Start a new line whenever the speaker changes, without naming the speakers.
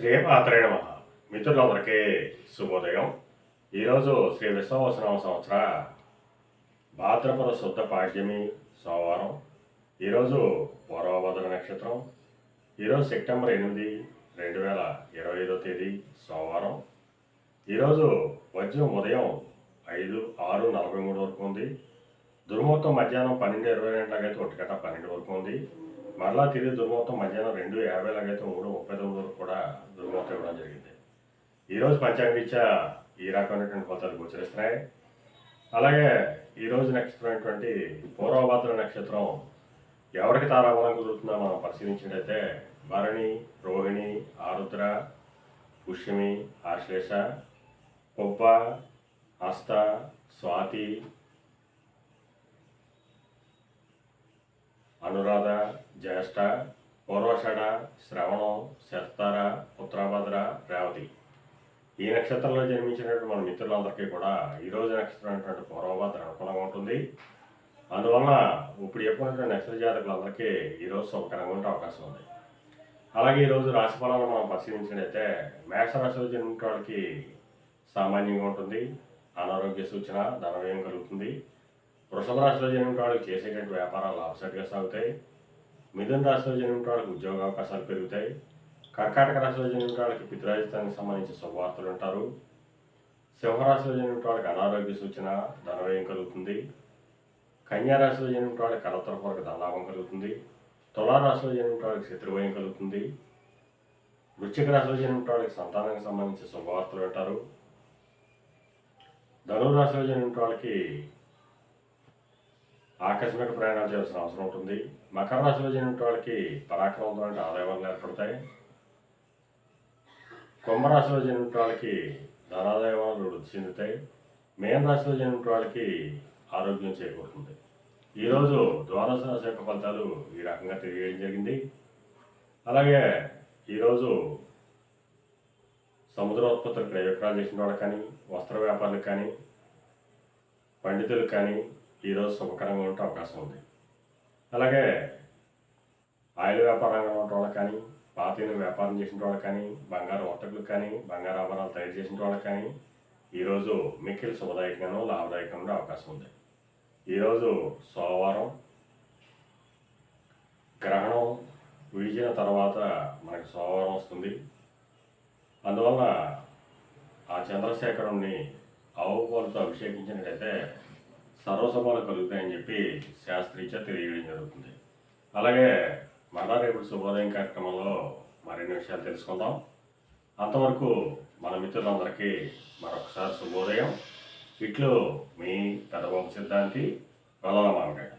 శ్రీమాత్రే నమ మిత్రులందరికీ శుభోదయం. ఈరోజు శ్రీ విశ్వవసనామ సంవత్సర భాద్రపద శుద్ధ పాడ్యమి సోమవారం. ఈరోజు పూర్వభద్ర నక్షత్రం. ఈరోజు సెప్టెంబర్ ఎనిమిది రెండు వేల ఇరవై ఐదో తేదీ సోమవారం. ఈరోజు వజ్రం ఉదయం ఐదు ఆరు నలభై మూడు వరకు ఉంది. దుర్ముహూర్తం మధ్యాహ్నం పన్నెండు ఇరవై గంటలకైతే ఒంటి గంట పన్నెండు వరకు ఉంది. మరలా తిరిగి దుర్ముహూర్తం మధ్యాహ్నం రెండు యాభై లాగైతే మూడు ముప్పై తొమ్మిది వరకు కూడా దుర్ముహూర్తం ఇవ్వడం జరిగింది. ఈరోజు పంచాంగరీత్యా ఈ రకమైనటువంటి ఫలితాలు గోచరిస్తున్నాయి. అలాగే ఈరోజు నక్షత్రమైనటువంటి అయినటువంటి నక్షత్రం ఎవరికి తారాబలం కుదురుతుందో మనం పరిశీలించినట్టయితే భరణి రోహిణి ఆరుద్ర పుష్యమి ఆశ్లేష పొబ్బ హస్త స్వాతి అనురాధ జ్యేష్ఠ పూర్వషడ శ్రవణం శర్తార ఉత్తరాభద్ర రేవతి. ఈ నక్షత్రంలో జన్మించినటువంటి మన మిత్రులందరికీ కూడా ఈరోజు నక్షత్రం అయినటువంటి పూర్వభద్ర అనుకూలంగా ఉంటుంది. అందువలన ఇప్పుడు చెప్పుకున్నటువంటి నక్షత్ర జాతకులందరికీ ఈరోజు శుభకరంగా ఉండే అవకాశం ఉంది. అలాగే ఈరోజు రాశి ఫలాలను మనం పరిశీలించినట్లయితే మేషరాశిలో జన్మించిన వాళ్ళకి సామాన్యంగా ఉంటుంది. అనారోగ్య సూచన ధనవ్యయం కలుగుతుంది. వృషభ రాశిలో జన్మించిన వాళ్ళకి చేసేటువంటి వ్యాపారాలు లాభసాటిగా సాగుతాయి. మిథున రాశిలో జన్మించిన వాళ్ళకి ఉద్యోగ అవకాశాలు పెరుగుతాయి. కర్కాటక రాశిలో జన్మించిన వాళ్ళకి పితృరాజితానికి సంబంధించిన శుభవార్తలు ఉంటారు. సింహరాశిలో జన్మించిన వాళ్ళకి అనారోగ్య సూచన ధనవ్యయం కలుగుతుంది. కన్యా రాశిలో జన్మించిన వాళ్ళకి కలతరపూర్వక ధనలాభం కలుగుతుంది. తులారాశిలో జన్మించిన వాళ్ళకి శత్రుభయం కలుగుతుంది. వృశ్చిక రాశిలో జన్మించిన వాళ్ళకి సంతానానికి సంబంధించిన శుభవార్తలు వింటారు ధనురాశిలో జన్మించిన వాళ్ళకి ఆకస్మిక ప్రయాణాలు చేయాల్సిన అవసరం ఉంటుంది. మకర రాశిలో జన్మించిన వాళ్ళకి పరాక్రమంతో ఆదాయాలు ఏర్పడతాయి. కుంభరాశిలో జన్మించిన వాళ్ళకి ధనాదాయాలు వృద్ధి చెందుతాయి. మేన రాశిలో జరిగిన వాళ్ళకి ఆరోగ్యం చేకూరుతుంది. ఈరోజు ద్వాదశ రాశి యొక్క ఫలితాలు ఈ రకంగా తెలియజేయడం జరిగింది. అలాగే ఈరోజు సముద్రోత్పత్తులు క్రయ విక్రయాలు చేసిన వాళ్ళకి కానీ వస్త్ర వ్యాపారులకు కానీ పండితులకు కానీ ఈరోజు శుభకరంగా ఉంటే అవకాశం ఉంది. అలాగే ఆయిల్ వ్యాపారంగా ఉన్న వాళ్ళకి కానీ పాతీన వ్యాపారం చేసిన వాళ్ళకి కానీ బంగారు వర్తకులకు కానీ బంగారు ఆభరణాలు తయారు చేసిన వాళ్ళకి కానీ ఈరోజు మిక్కిలి శుభదాయకంగానూ లాభదాయకంగా ఉండే అవకాశం ఉంది. ఈరోజు సోమవారం గ్రహణం విడిచిన తర్వాత మనకి సోమవారం వస్తుంది. అందువల్ల ఆ చంద్రశేఖరుణ్ణి ఆవు పాలతో అభిషేకించినట్టయితే సర్వసభలు కలుగుతాయని చెప్పి శాస్త్రీచ తెలియడం జరుగుతుంది. అలాగే మళ్ళా రేపు శుభోదయం కార్యక్రమంలో మరిన్ని విషయాలు తెలుసుకుందాం. అంతవరకు మన మిత్రులందరికీ మరొకసారి శుభోదయం. ఇట్లు మీ పెదబాబు సిద్ధాంతి వదల మామిడాడు